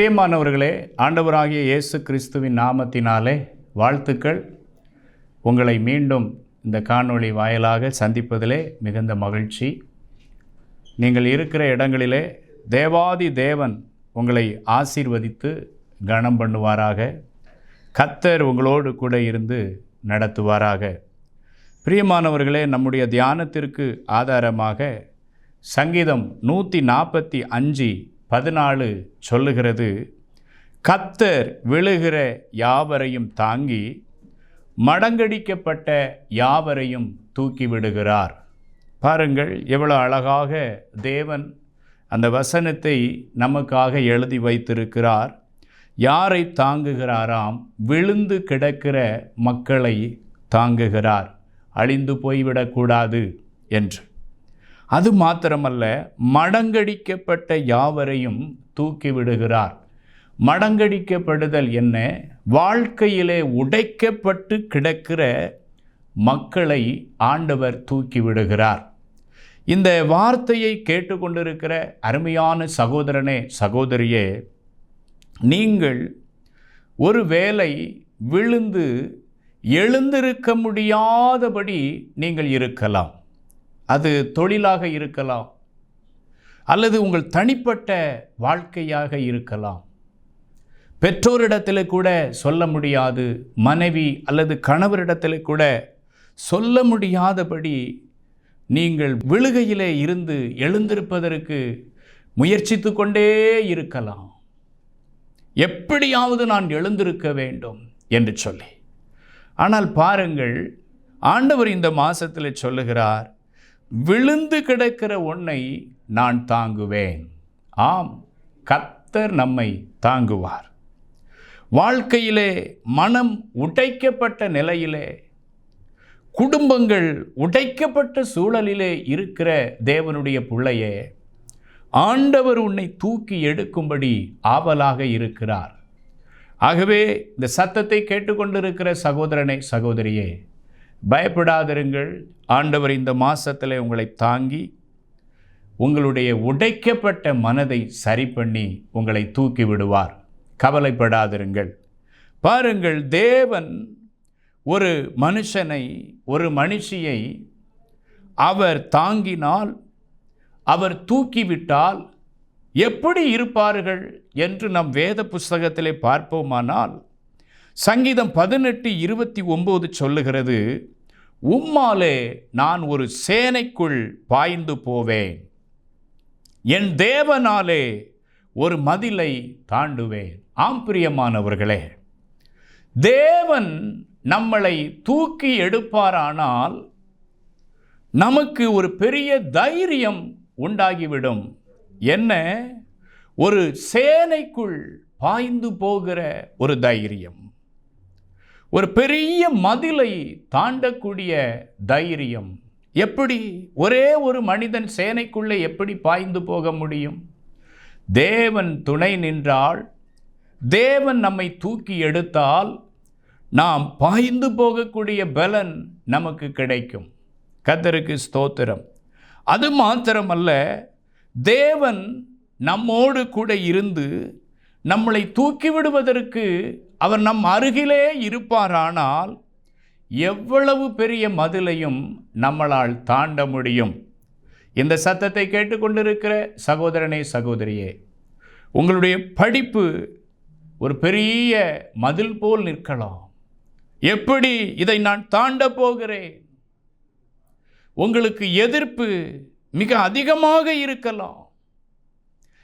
பிரியமானவர்களே ஆண்டவராகிய இயேசு கிறிஸ்துவின் நாமத்தினாலே வாழ்த்துக்கள். உங்களை மீண்டும் இந்த காணொளி வாயிலாக சந்திப்பதிலே மிகுந்த மகிழ்ச்சி. நீங்கள் இருக்கிற இடங்களிலே தேவாதி தேவன் உங்களை ஆசீர்வதித்து கனம் பண்ணுவாராக. கத்தர் உங்களோடு கூட இருந்து நடத்துவாராக. பிரியமானவர்களே நம்முடைய தியானத்திற்கு ஆதாரமாக சங்கீதம் நூற்றி நாற்பத்தி அஞ்சு பதினாலு சொல்லுகிறது கத்தர் விழுகிற யாவரையும் தாங்கி மடங்கடிக்கப்பட்ட யாவரையும் தூக்கி விடுகிறார். பாருங்கள் எவ்வளோ அழகாக தேவன் அந்த வசனத்தை நமக்காக எழுதி வைத்திருக்கிறார். யாரை தாங்குகிறாராம்? விழுந்து கிடக்கிற மக்களை தாங்குகிறார். அழிந்து போய்விடக்கூடாது என்று. அது மாத்திரமல்ல மடங்கடிக்கப்பட்ட யாவரையும் தூக்கி விடுகிறார். மடங்கடிக்கப்படுதல் என்ன? வாழ்க்கையிலே உடைக்கப்பட்டு கிடக்கிற மக்களை ஆண்டவர் தூக்கி விடுகிறார். இந்த வார்த்தையை கேட்டுக்கொண்டிருக்கிற அருமையான சகோதரனே சகோதரியே நீங்கள் ஒரு வேலை விழுந்து எழுந்திருக்க முடியாதபடி நீங்கள் இருக்கலாம். அது தொழிலாக இருக்கலாம். அல்லது உங்கள் தனிப்பட்ட வாழ்க்கையாக இருக்கலாம். பெற்றோரிடத்தில் கூட சொல்ல முடியாது. மனைவி அல்லது கணவரிடத்தில் கூட சொல்ல முடியாதபடி நீங்கள் விழுகையிலே இருந்து எழுந்திருப்பதற்கு முயற்சித்து கொண்டே இருக்கலாம். எப்படியாவது நான் எழுந்திருக்க வேண்டும் என்று சொல்லி. ஆனால் பாருங்கள் ஆண்டவர் இந்த மாதத்தில் சொல்லுகிறார் விழுந்து கிடக்கிற உன்னை நான் தாங்குவேன். ஆம் கத்தர் நம்மை தாங்குவார். வாழ்க்கையிலே மனம் உடைக்கப்பட்ட நிலையிலே குடும்பங்கள் உடைக்கப்பட்ட சூழலிலே இருக்கிற தேவனுடைய பிள்ளையே ஆண்டவர் உன்னை தூக்கி எடுக்கும்படி ஆவலாக இருக்கிறார். ஆகவே இந்த சத்தத்தை கேட்டுக்கொண்டிருக்கிற சகோதரனை சகோதரியே பயப்படாதிருங்கள். ஆண்டவர் இந்த மாதத்தில் உங்களை தாங்கி உங்களுடைய உடைக்கப்பட்ட மனதை சரி பண்ணி உங்களை தூக்கி விடுவார். கவலைப்படாதிருங்கள். பாருங்கள் தேவன் ஒரு மனுஷனை ஒரு மனுஷியை அவர் தாங்கினால் அவர் தூக்கிவிட்டால் எப்படி இருப்பார்கள் என்று நம் வேத புஸ்தகத்திலே பார்ப்போமானால் சங்கீதம் பதினெட்டு இருபத்தி ஒம்பது சொல்லுகிறது உம்மாலே நான் ஒரு சேனைக்குள் பாய்ந்து போவேன். என் தேவனாலே ஒரு மதிலை தாண்டுவேன். ஆம் பிரியமானவர்களே தேவன் நம்மளை தூக்கி எடுப்பாரானால் நமக்கு ஒரு பெரிய தைரியம் உண்டாகிவிடும். என்ன? ஒரு சேனைக்குள் பாய்ந்து போகிற ஒரு தைரியம். ஒரு பெரிய மதிலை தாண்டக்கூடிய தைரியம். எப்படி? ஒரே ஒரு மனிதன் சேனைக்குள்ளே எப்படி பாய்ந்து போக முடியும்? தேவன் துணை நின்றால் தேவன் நம்மை தூக்கி எடுத்தால் நாம் பாய்ந்து போகக்கூடிய பலன் நமக்கு கிடைக்கும். கத்தருக்கு ஸ்தோத்திரம். அது மாத்திரமல்ல தேவன் நம்மோடு கூட இருந்து நம்மளை தூக்கி விடுவதற்கு அவர் நம் அருகிலே இருப்பாரானால் எவ்வளவு பெரிய மதிலையும் நம்மளால் தாண்ட முடியும். இந்த சத்தத்தை கேட்டுக்கொண்டிருக்கிற சகோதரனே சகோதரியே உங்களுடைய படிப்பு ஒரு பெரிய மதில் போல் நிற்கலாம். எப்படி இதை நான் தாண்ட போகிறேன்? உங்களுக்கு எதிர்ப்பு மிக அதிகமாக இருக்கலாம்.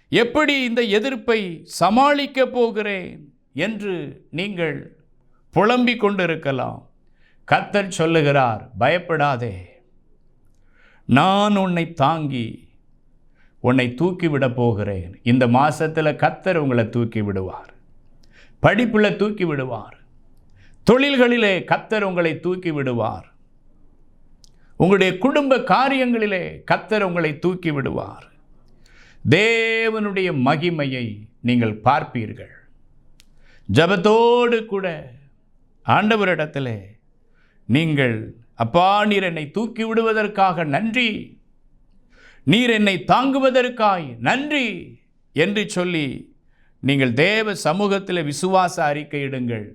எப்படி இந்த எதிர்ப்பை சமாளிக்க போகிறேன்? என்று நீங்கள் புலம்பிக் கொண்டிருக்கலாம். கத்தர் சொல்லுகிறார் பயப்படாதே. நான் உன்னை தாங்கி உன்னை தூக்கிவிட போகிறேன். இந்த மாசத்தில் கத்தர் உங்களை தூக்கி விடுவார் படிப்பில் தூக்கி விடுவார் தொழில்களிலே கத்தர் உங்களை தூக்கி விடுவார் உங்களுடைய குடும்ப காரியங்களிலே கத்தர் உங்களை தூக்கி விடுவார் தேவனுடைய மகிமையை நீங்கள் பார்ப்பீர்கள். ஜபத்தோடு கூட ஆண்டவரிடத்திலே நீங்கள் அப்பா நீர் என்னை தூக்கி விடுவதற்காக நன்றி. நீர் என்னை தாங்குவதற்காய் நன்றி. என்று சொல்லி நீங்கள் தேவ சமூகத்தில் விசுவாச அறிக்கையிடுங்கள்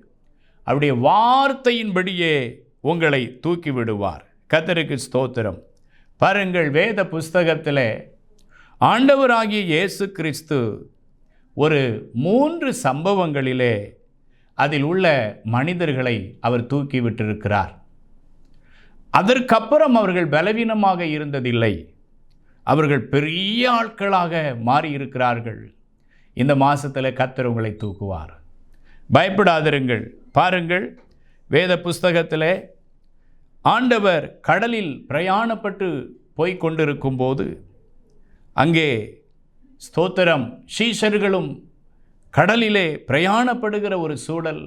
அவருடைய வார்த்தையின்படியே உங்களை தூக்கி விடுவார். கத்தருக்கு ஸ்தோத்திரம். பாருங்கள் வேத புஸ்தகத்தில் ஆண்டவராகிய இயேசு கிறிஸ்து ஒரு மூன்று சம்பவங்களிலே அதில் உள்ள மனிதர்களை அவர் தூக்கி விட்டிருக்கிறார். அதற்கப்புறம் அவர்கள் பலவீனமாக இருந்ததில்லை. அவர்கள் பெரிய ஆட்களாக மாறியிருக்கிறார்கள். இந்த மாதத்தில் கத்தர் உங்களை தூக்குவார். பயப்படாதிருங்கள். பாருங்கள் வேத புஸ்தகத்தில் ஆண்டவர் கடலில் பிரயாணப்பட்டு போய்கொண்டிருக்கும் போது அங்கே ஸ்தோத்திரம். ஸ்ரீஷர்களும் கடலிலே பிரயாணப்படுகிற ஒரு சூழல்.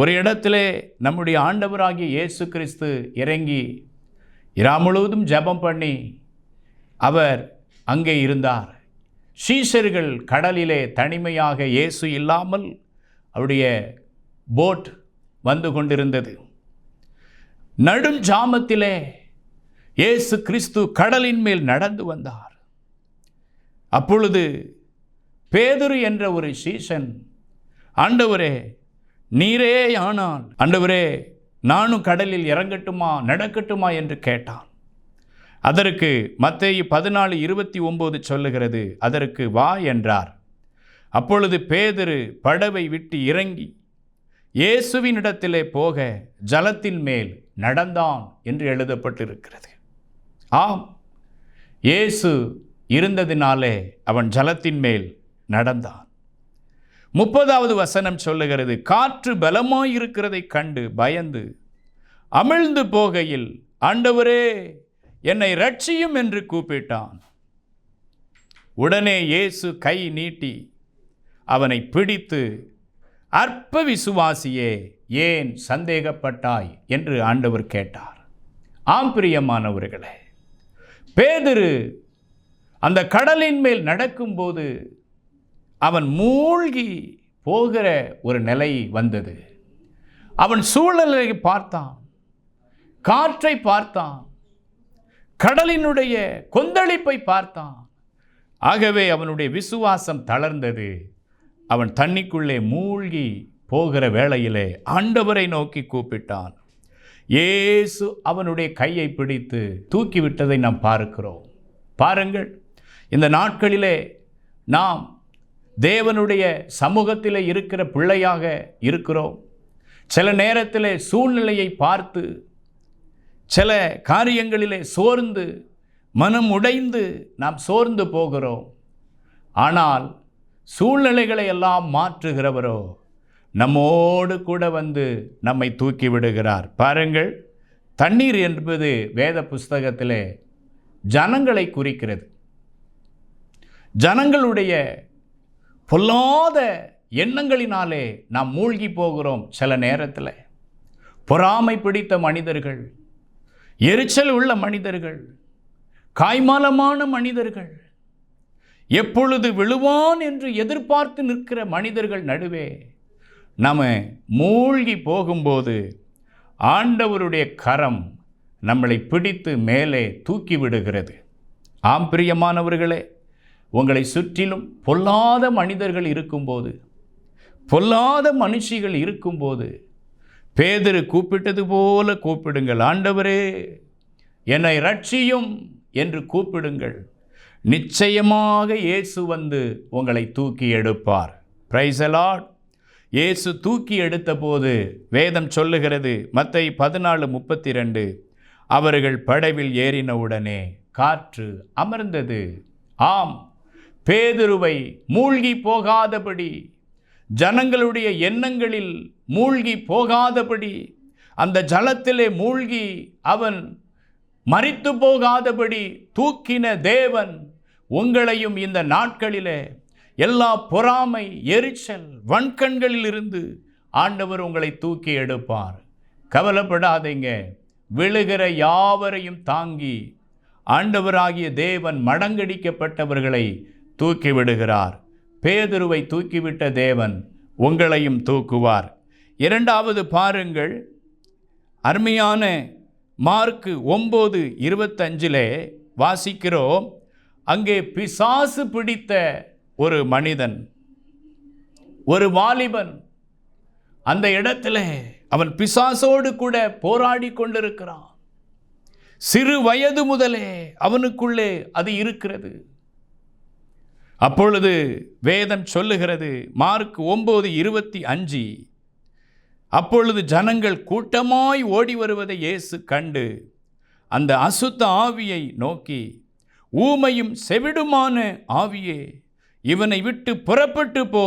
ஒரு இடத்திலே நம்முடைய ஆண்டவராகிய இயேசு கிறிஸ்து இறங்கி இரா முழுவதும் ஜபம் பண்ணி அவர் அங்கே இருந்தார். ஸ்ரீஷர்கள் கடலிலே தனிமையாக இயேசு இல்லாமல் அவருடைய போட் வந்து கொண்டிருந்தது. நடும் ஜாமத்திலே இயேசு கிறிஸ்து கடலின் மேல் நடந்து வந்தார். அப்பொழுது பேதுரு என்ற ஒரு சீசன் ஆண்டவரே நீரே ஆனால் ஆண்டவரே நானும் கடலில் இறங்கட்டுமா நடக்கட்டுமா? என்று கேட்டான். அதற்கு மத்தேயு பதினாலு இருபத்தி ஒம்பது சொல்லுகிறது அதற்கு வா என்றார். அப்பொழுது பேதுரு படவை விட்டு இறங்கி இயேசுவினிடத்திலே போக ஜலத்தின் மேல் நடந்தான் என்று எழுதப்பட்டிருக்கிறது. ஆம் இயேசு இருந்ததினாலே அவன் ஜலத்தின் மேல் நடந்தான். முப்பதாவது வசனம் சொல்லுகிறது காற்று பலமாயிருக்கிறதைக் கண்டு பயந்து அமிழ்ந்து போகையில் ஆண்டவரே என்னை ரட்சியும் என்று கூப்பிட்டான். உடனே இயேசு கை நீட்டி அவனை பிடித்து அற்ப விசுவாசியே ஏன் சந்தேகப்பட்டாய்? என்று ஆண்டவர் கேட்டார். ஆம் பிரியமானவர்களே அந்த கடலின் மேல் நடக்கும்போது அவன் மூழ்கி போகிற ஒரு நிலை வந்தது. அவன் சூழலை பார்த்தான். காற்றை பார்த்தான். கடலினுடைய கொந்தளிப்பை பார்த்தான். ஆகவே அவனுடைய விசுவாசம் தளர்ந்தது. அவன் தண்ணிக்குள்ளே மூழ்கி போகிற வேளையிலே ஆண்டவரை நோக்கி கூப்பிட்டான். இயேசு அவனுடைய கையை பிடித்து தூக்கிவிட்டதை நாம் பார்க்கிறோம். பாருங்கள். இந்த நாட்களிலே நாம் தேவனுடைய சமூகத்தில் இருக்கிற பிள்ளையாக இருக்கிறோம். சில நேரத்தில் சூழ்நிலையை பார்த்து சில காரியங்களிலே சோர்ந்து மனம் உடைந்து நாம் சோர்ந்து போகிறோம். ஆனால் சூழ்நிலைகளை எல்லாம் மாற்றுகிறவரோ நம்மோடு கூட வந்து நம்மை தூக்கி விடுகிறார். பாருங்கள் தண்ணீர் என்பது வேத புஸ்தகத்திலே ஜனங்களை குறிக்கிறது. ஜனங்களுடைய பொல்லாத எண்ணங்களினாலே நாம் மூழ்கி போகிறோம் சில நேரத்தில். பொறாமை பிடித்த மனிதர்கள் எரிச்சல் உள்ள மனிதர்கள் காய்மாலமான மனிதர்கள் எப்பொழுது விழுவான் என்று எதிர்பார்த்து நிற்கிற மனிதர்கள் நடுவே நம்ம மூழ்கி போகும்போது ஆண்டவருடைய கரம் நம்மளை பிடித்து மேலே தூக்கி விடுகிறது. ஆம் பிரியமானவர்களே உங்களை சுற்றிலும் பொல்லாத மனிதர்கள் இருக்கும்போது பொல்லாத மனுஷிகள் இருக்கும்போது பேதரு கூப்பிட்டது போல கூப்பிடுங்கள் ஆண்டவரே என்னை ரட்சியும் என்று கூப்பிடுங்கள். நிச்சயமாக இயேசு வந்து உங்களை தூக்கி எடுப்பார். பிரைசலாட் இயேசு தூக்கி எடுத்தபோது வேதம் சொல்லுகிறது மத்தை பதினாலு முப்பத்தி ரெண்டு அவர்கள் படவில் ஏறினவுடனே காற்று அமர்ந்தது. ஆம் பேதுருவை மூழ்கி போகாதபடி ஜனங்களுடைய எண்ணங்களில் மூழ்கி போகாதபடி அந்த ஜலத்திலே மூழ்கி அவன் மறித்து போகாதபடி தூக்கின தேவன் உங்களையும் இந்த நாட்களிலே எல்லா பொறாமை எரிச்சல் வன்கண்களிலிருந்து ஆண்டவர் உங்களை தூக்கி எடுப்பார். கவலைப்படாதீங்க. விழுகிற யாவரையும் தாங்கி ஆண்டவராகிய தேவன் மடங்கடிக்கப்பட்டவர்களை தூக்கிவிடுகிறார். பேதுருவை தூக்கிவிட்ட தேவன் உங்களையும் தூக்குவார். இரண்டாவது பாருங்கள். அருமையான மார்க்கு ஒம்பது இருபத்தஞ்சிலே வாசிக்கிறோம். அங்கே பிசாசு பிடித்த ஒரு மனிதன் ஒரு வாலிபன் அந்த இடத்துல அவன் பிசாசோடு கூட போராடி கொண்டிருக்கிறான். சிறு வயது முதலே அவனுக்குள்ளே அது இருக்கிறது. அப்பொழுது வேதம் சொல்லுகிறது மார்க் ஒம்பது இருபத்தி அஞ்சு. அப்பொழுது ஜனங்கள் கூட்டமாய் ஓடி வருவதை இயேசு கண்டு அந்த அசுத்த ஆவியை நோக்கி ஊமையும் செவிடுமான ஆவியே இவனை விட்டு புறப்பட்டு போ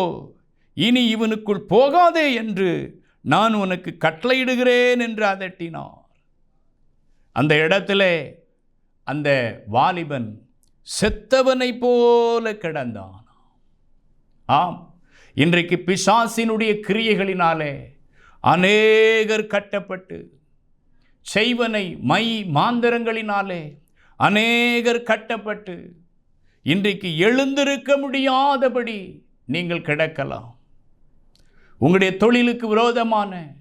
இனி இவனுக்குள் போகாதே என்று நான் உனக்கு கட்டளையிடுகிறேன் என்று அதட்டினார். அந்த இடத்துல அந்த வாலிபன் செத்தவனைப் போல கிடந்தான். ஆம் இன்றைக்கு பிசாசினுடைய கிரியைகளினாலே அநேகர் கட்டப்பட்டு செய்வனை மை மாந்திரங்களினாலே அநேகர் கட்டப்பட்டு இன்றைக்கு எழுந்திருக்க முடியாதபடி நீங்கள் கிடக்கலாம். உங்களுடைய தொழிலுக்கு விரோதமான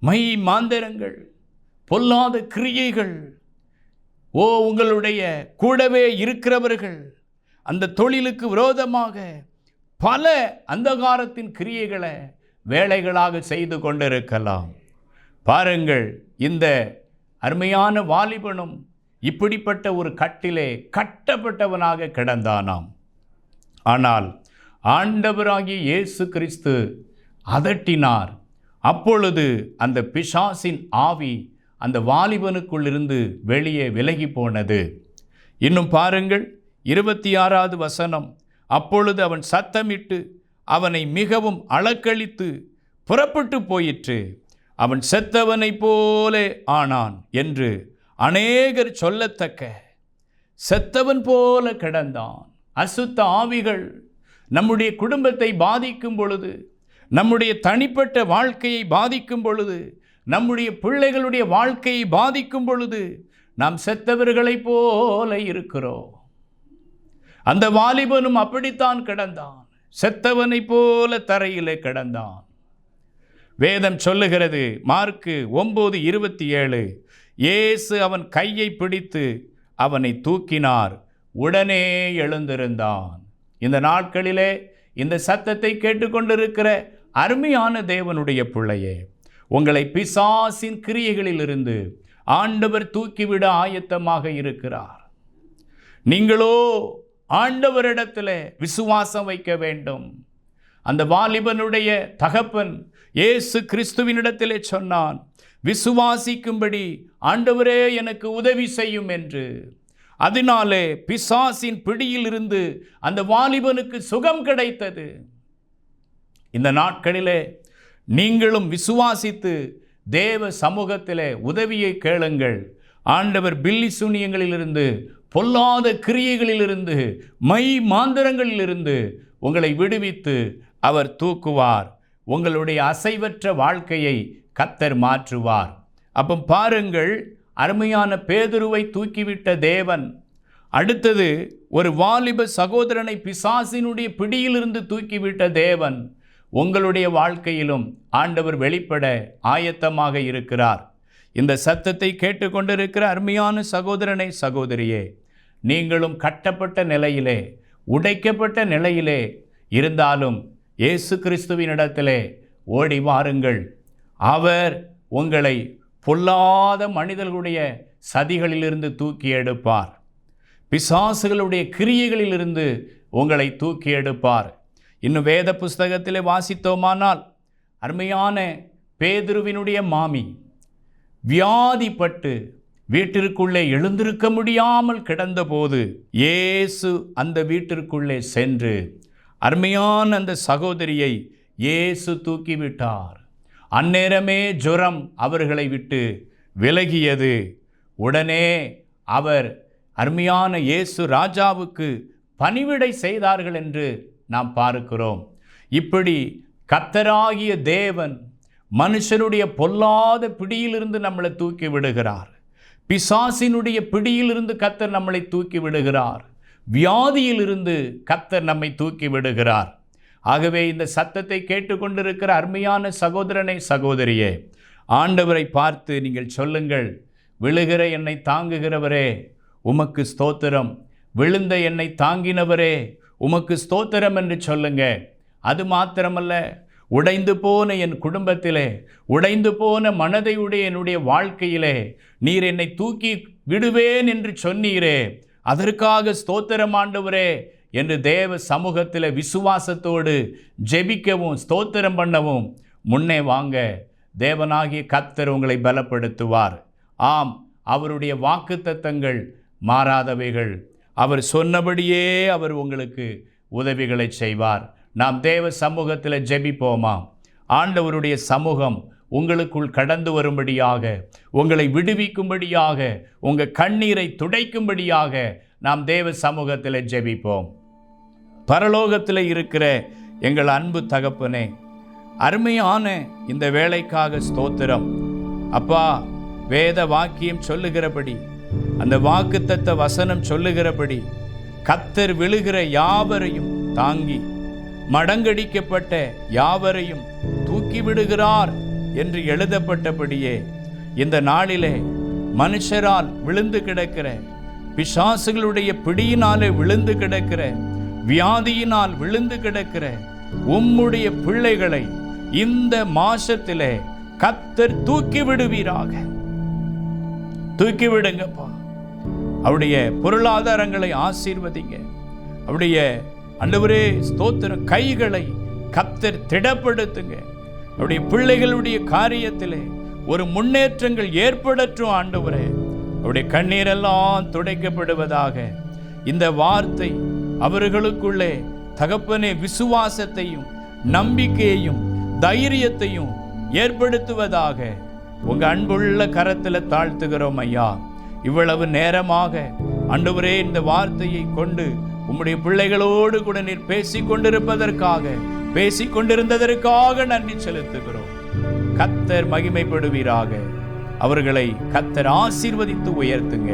மை மாந்திரங்கள் பொல்லாத கிரியைகள் ஓ உங்களுடைய கூடவே இருக்கிறவர்கள் அந்த தொழிலுக்கு விரோதமாக பல அந்தகாரத்தின் கிரியைகளை வேலைகளாக செய்து கொண்டிருக்கலாம். பாருங்கள் இந்த அருமையான வாலிபனும் இப்படிப்பட்ட ஒரு கட்டிலே கட்டப்பட்டவனாக கிடந்தானாம். ஆனால் ஆண்டவராகிய இயேசு கிறிஸ்து அதட்டினார். அப்பொழுது அந்த பிசாசின் ஆவி அந்த வாலிபனுக்குள்ளிருந்து வெளியே விலகி போனது. இன்னும் பாருங்கள் இருபத்தி ஆறாவது வசனம். அப்பொழுது அவன் சத்தமிட்டு அவனை மிகவும் அளக்களித்து புறப்பட்டு போயிற்று. அவன் செத்தவனைப் போலே ஆனான் என்று அநேகர் சொல்லத்தக்க. செத்தவன் போல கிடந்தான். அசுத்த ஆவிகள் நம்முடைய குடும்பத்தை பாதிக்கும் பொழுது நம்முடைய தனிப்பட்ட வாழ்க்கையை பாதிக்கும் பொழுது நம்முடைய பிள்ளைகளுடைய வாழ்க்கையை பாதிக்கும் பொழுது நாம் செத்தவர்களைப் போல இருக்கிறோம். அந்த வாலிபனும் அப்படித்தான் கிடந்தான். செத்தவனைப் போல தரையிலே கிடந்தான். வேதம் சொல்லுகிறது மார்க்கு ஒம்பது இருபத்தி ஏழு இயேசு அவன் கையை பிடித்து அவனை தூக்கினார் உடனே எழுந்திருந்தான். இந்த நாட்களிலே இந்த சத்தத்தை கேட்டுக்கொண்டிருக்கிற அருமையான தேவனுடைய பிள்ளையே உங்களை பிசாசின் கிரியைகளிலிருந்து ஆண்டவர் தூக்கிவிட ஆயத்தமாக இருக்கிறார். நீங்களோ ஆண்டவரிடத்தில் விசுவாசம் வைக்க வேண்டும். அந்த வாலிபனுடைய தகப்பன் இயேசு கிறிஸ்துவினிடத்திலே சொன்னான் விசுவாசிக்கும்படி ஆண்டவரே எனக்கு உதவி செய்யும் என்று. அதனாலே பிசாசின் பிடியிலிருந்து அந்த வாலிபனுக்கு சுகம் கிடைத்தது. இந்த நாட்களிலே நீங்களும் விசுவாசித்து தேவ சமூகத்திலே உதவியை கேளுங்கள். ஆண்டவர் பில்லி சூனியங்களிலிருந்து பொல்லாத கிரியைகளிலிருந்து மை மாந்திரங்களிலிருந்து உங்களை விடுவித்து அவர் தூக்குவார். உங்களுடைய அசைவற்ற வாழ்க்கையை கத்தர் மாற்றுவார். அப்போ பாருங்கள் அருமையான பேதுருவை தூக்கிவிட்ட தேவன் அடுத்தது ஒரு வாலிப சகோதரனை பிசாசினுடைய பிடியிலிருந்து தூக்கிவிட்ட தேவன் உங்களுடைய வாழ்க்கையிலும் ஆண்டவர் வெளிப்பட ஆயத்தமாக இருக்கிறார். இந்த சத்தத்தை கேட்டுக்கொண்டிருக்கிற அருமையான சகோதரனை சகோதரியே நீங்களும் கட்டப்பட்ட நிலையிலே உடைக்கப்பட்ட நிலையிலே இருந்தாலும் இயேசு கிறிஸ்துவினிடத்திலே ஓடி வாருங்கள். அவர் உங்களை பொல்லாத மனிதர்களுடைய சதிகளிலிருந்து தூக்கி எடுப்பார். பிசாசுகளுடைய கிரியைகளிலிருந்து உங்களை தூக்கி எடுப்பார். இன்னும் வேத புஸ்தகத்திலே வாசித்தோமானால் அருமையான பேதுருவினுடைய மாமி வியாதிப்பட்டு வீட்டிற்குள்ளே எழுந்திருக்க முடியாமல் கிடந்தபோது இயேசு அந்த வீட்டிற்குள்ளே சென்று அருமையான அந்த சகோதரியை இயேசு தூக்கிவிட்டார். அந்நேரமே ஜுரம் அவர்களை விட்டு விலகியது. உடனே அவர் அருமையான இயேசு ராஜாவுக்கு பணிவிடை செய்தார்கள் என்று நாம் பார்க்கிறோம். இப்படி கத்தராகிய தேவன் மனுஷனுடைய பொல்லாத பிடியிலிருந்து நம்மளை தூக்கி விடுகிறார். பிசாசினுடைய பிடியிலிருந்து கத்தர் நம்மளை தூக்கி விடுகிறார். வியாதியிலிருந்து கத்தர் நம்மை தூக்கி விடுகிறார். ஆகவே இந்த சத்தத்தை கேட்டுக்கொண்டிருக்கிற அருமையான சகோதரனை சகோதரியே ஆண்டவரை பார்த்து நீங்கள் சொல்லுங்கள் விழுகிற என்னை தாங்குகிறவரே உமக்கு ஸ்தோத்திரம். விழுந்த என்னை தாங்கினவரே உமக்கு ஸ்தோத்திரம் என்று சொல்லுங்க. அது மாத்திரமல்ல உடைந்து போன என் குடும்பத்திலே உடைந்து போன மனதையுடைய என்னுடைய வாழ்க்கையிலே நீர் என்னை தூக்கி விடுவேன் என்று சொன்னீரே. அதற்காக ஸ்தோத்திரம் ஆண்டவரே என்று தேவ சமூகத்தில் விசுவாசத்தோடு ஜெபிக்கவும் ஸ்தோத்திரம் பண்ணவும் முன்னே வாங்க. தேவனாகிய கத்தர் உங்களை பலப்படுத்துவார். ஆம் அவருடைய வாக்குத்தத்தங்கள் மாறாதவைகள். அவர் சொன்னபடியே அவர் உங்களுக்கு உதவிகளை செய்வார். நாம் தேவ சமூகத்தில் ஜெபிப்போமா? ஆண்டவருடைய சமூகம் உங்களுக்குள் கடந்து வரும்படியாக உங்களை விடுவிக்கும்படியாக உங்கள் கண்ணீரை துடைக்கும்படியாக நாம் தேவ சமூகத்தில் ஜெபிப்போம். பரலோகத்தில் இருக்கிற எங்கள் அன்பு தகப்பனே அருமையான இந்த வேலைக்காக ஸ்தோத்திரம். அப்பா வேத வாக்கியம் சொல்லுகிறபடி அந்த வாக்குத்தத்த வசனம் சொல்லுகிறபடி கத்தர் விழுகிற யாவரையும் தாங்கி மடங்கடிக்கப்பட்ட யாவரையும் தூக்கி விடுகிறார் என்று எழுதப்பட்டபடியே இந்த நாளிலே மனுஷரால் விழுந்து கிடக்கிற பிசாசுகளுடைய பிடியினாலே விழுந்து கிடக்கிற வியாதியினால் விழுந்து கிடக்கிற உம்முடைய பிள்ளைகளை இந்த மாசத்திலே கத்தர் தூக்கி விடுவீராக. தூக்கி விடுங்கப்பா. அவருடைய பொருளாதாரங்களை ஆசீர்வதிங்க. அவருடைய அண்டவரே ஸ்தோத்திர கைகளை கத்தர் திடப்படுத்துங்க. அவருடைய பிள்ளைகளுடைய காரியத்திலே ஒரு முன்னேற்றங்கள் ஏற்படற்றும் ஆண்டவரே. அவருடைய கண்ணீரெல்லாம் துடைக்கப்படுவதாக இந்த வார்த்தை அவர்களுக்குள்ளே தகப்பனே விசுவாசத்தையும் நம்பிக்கையையும் தைரியத்தையும் ஏற்படுத்துவதாக உங்கள் அன்புள்ள கரத்தில் தாழ்த்துகிறோம் ஐயா. இவ்வளவு நேரமாக அன்றுவரே இந்த வார்த்தையை கொண்டு உம்முடைய பிள்ளைகளோடு கூட நீர் பேசிக் கொண்டிருப்பதற்காக பேசிக் கொண்டிருந்ததற்காக நன்றி செலுத்துகிறோம். கத்தர் மகிமைப்படுவீராக. அவர்களை கத்தர் ஆசீர்வதித்து உயர்த்துங்க.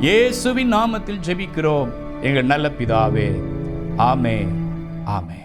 இயேசுவின் நாமத்தில் ஜெபிக்கிறோம். எங்கள் நல்ல பிதாவே. ஆமே ஆமே